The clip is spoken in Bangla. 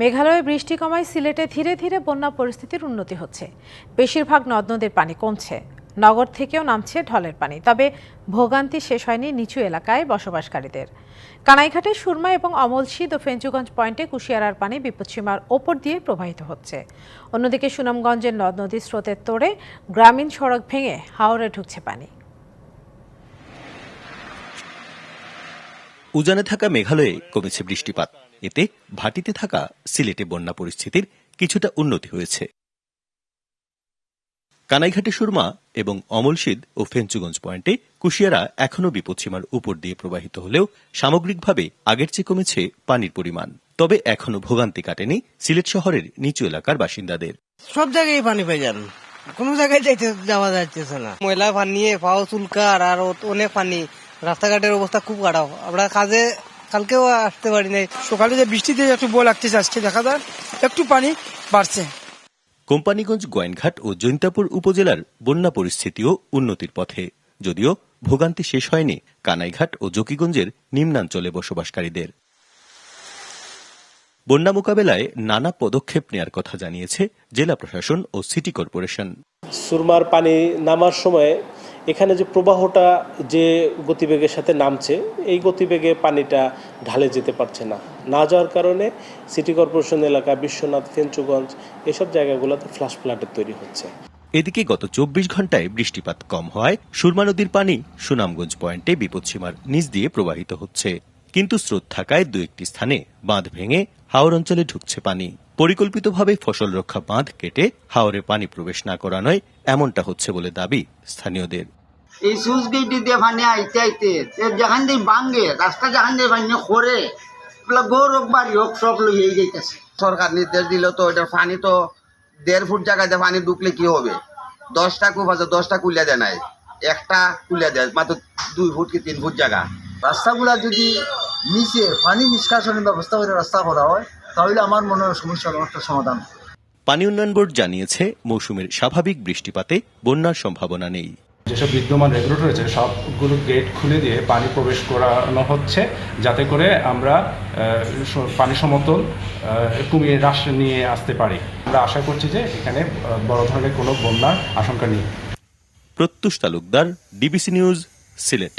মেঘালয়ে বৃষ্টি কমায় সিলেটে ধীরে ধীরে বন্যা পরিস্থিতির উন্নতি হচ্ছে। বেশিরভাগ নদ নদীর পানি কমছে। নগর থেকেও নামছে ঢলের পানি, তবে ভোগান্তি শেষ হয়নি নিচু এলাকায় বসবাসকারীদের। কানাইঘাটে সুরমা এবং অমলশীদ ও ফেঞ্চুগঞ্জ পয়েন্টে কুশিয়ারার পানি বিপদসীমার ওপর দিয়ে প্রবাহিত হচ্ছে। অন্যদিকে সুনামগঞ্জের নদ নদীর স্রোতের তোড়ে গ্রামীণ সড়ক ভেঙে হাওড়ে ঢুকছে পানি। উজানে থাকা মেঘালয়ে কমেছে বৃষ্টিপাত। এতে ভাটিতে থাকা সিলেটে বন্যা পরিস্থিতির কিছুটা উন্নতি হয়েছে। কানাইঘাটে সুরমা এবং অমলশীদ ও ফেঞ্চুগঞ্জ পয়েন্টে কুশিয়ারা এখনও বিপদসীমার উপর দিয়ে প্রবাহিত হলেও সামগ্রিকভাবে আগের চেয়ে কমেছে পানির পরিমাণ। তবে এখনও ভোগান্তি কাটেনি সিলেট শহরের নিচু এলাকার বাসিন্দাদের। সব জায়গায় পানি পেয়ে যান। কোনো জায়গায় যাওয়া যাচ্ছে না। ময়লা পানি, পাও চুলকার, আর অনেক পানি রাস্তাঘাটের অবস্থা খুব খারাপ। আমরা কাজে কালকেও আসতে পারি নাই। সকালে যে বৃষ্টিতে একটু বল লাগতেছে আজকে দেখা যায় একটু পানি বাড়ছে। কোম্পানিগঞ্জ গোয়েনঘাট ও জৈন্তাপুর উপজেলার বন্যা পরিস্থিতিও উন্নতির পথে। যদিও ভোগান্তি শেষ হয়নি কানাইঘাট ও জকিগঞ্জের নিম্নাঞ্চলে বসবাসকারীদের। বন্যা মোকাবেলায় নানা পদক্ষেপ নেয়ার কথা জানিয়েছে জেলা প্রশাসন ও সিটি কর্পোরেশন। সুরমার পানি নামার সময় এখানে যে প্রবাহটা যে গতিবেগের সাথে নামছে, এই গতিবেগে পানিটা ঢালে যেতে পারছে না। না যাওয়ার কারণে সিটি কর্পোরেশন এলাকা, বিশ্বনাথ ফেঞ্চুগঞ্জ এসব জায়গাগুলোতে ফ্লাশ ফ্লাডের তৈরি হচ্ছে। এদিকে গত চব্বিশ ঘন্টায় বৃষ্টিপাত কম হওয়ায় সুরমা নদীর পানি সুনামগঞ্জ পয়েন্টে বিপদসীমার নিচ দিয়ে প্রবাহিত হচ্ছে। কিন্তু স্রোত থাকায় দু একটি স্থানে বাঁধ ভেঙে হাওর অঞ্চলে ঢুকছে পানি। পরিকল্পিতভাবে ফসল রক্ষা বাঁধ কেটে হাওরে পানি প্রবেশ না করানোয় এমনটা হচ্ছে বলে দাবি স্থানীয়দের। এই সুইচ গেট দিয়ে পানি আইতে আইতে যেখান দিয়ে ভাঙ্গে রাস্তা যেখান দিয়ে পানি খরে এগুলো গৌর হোক বাড়ি হোক সব লইয়ে যাইতেছে। সরকার নির্দেশ দিল তো ওইটার পানি তো দেড় ফুট জায়গাতে পানি ঢুকলে কি হবে? দশটা কূপ আছে দশটা কুলিয়া দেয় নাই। একটা কুলিয়া দেয় মাত্র দুই ফুট কি তিন ফুট জায়গা। রাস্তাগুলা যদি নিচে পানি নিষ্কাশনের ব্যবস্থা করে রাস্তা করা হয় তাহলে আমার মনে হয় সমস্যার অনেকটা সমাধান। পানি উন্নয়ন বোর্ড জানিয়েছে মৌসুমের স্বাভাবিক বৃষ্টিপাতে বন্যার সম্ভাবনা নেই। যেসব বিদ্যমান রেগুলেটর রয়েছে, সবগুলো গেট খুলে দিয়ে পানি প্রবেশ করানো হচ্ছে যাতে করে আমরা পানি সমতল কমিয়ে হ্রাস নিয়ে আসতে পারি। আমরা আশা করছি যে এখানে বড় ধরনের কোনো বন্যার আশঙ্কা নেই। Pratyush Talukdar, DBC news, Sylhet.